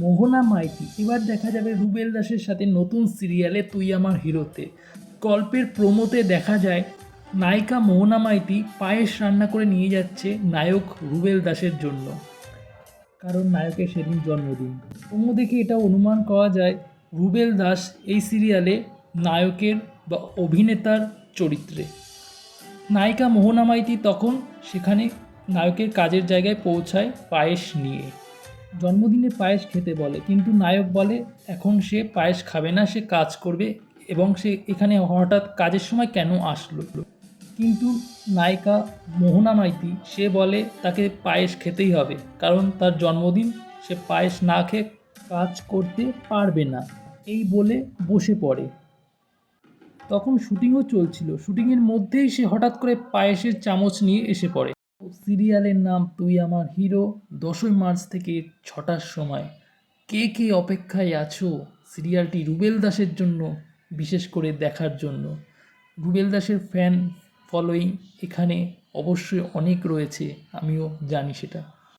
মোহনা মাইতি, এবার দেখা যাবে রুবেল দাসের সাথে নতুন সিরিয়ালে তুই আমার হিরোতে। গল্পের প্রোমোতে দেখা যায়, নায়িকা মোহনা মাইতি পায়েস রান্না করে নিয়ে যাচ্ছে নায়ক রুবেল দাসের জন্য। কারণ নায়কের সেদিন জন্মদিন। প্রোমো দেখে এটা অনুমান করা যায়, রুবেল দাস এই সিরিয়ালে নায়কের বা অভিনেতার চরিত্রে। নায়িকা মোহনা মাইতি তখন সেখানে নায়কের কাজের জায়গায় পৌঁছায় পায়েস নিয়ে। জন্মদিনে পায়েস খেতে বলে, কিন্তু নায়ক বলে, এখন সে পায়েস খাবে না, সে কাজ করবে। এবং সে এখানে হঠাৎ কাজের সময় কেন আসলো? কিন্তু নায়িকা মোহনা মাইতি, সে বলে, তাকে পায়েস খেতেই হবে, কারণ তার জন্মদিন, সে পায়েস না খেয়ে কাজ করতে পারবে না। এই বলে বসে পড়ে। তখন শুটিংও চলছিল। শুটিংয়ের মধ্যেই সে হঠাৎ করে পায়েসের চামচ নিয়ে এসে পড়ে। সিরিয়ালের নাম তুই আমার হিরো। দশই মার্চ থেকে ছটার সময়। কে কে অপেক্ষায় আছো সিরিয়ালটি রুবেল দাসের জন্য, বিশেষ করে দেখার জন্য? রুবেল দাসের ফ্যান ফলোয়িং এখানে অবশ্যই অনেক রয়েছে, আমিও জানি সেটা।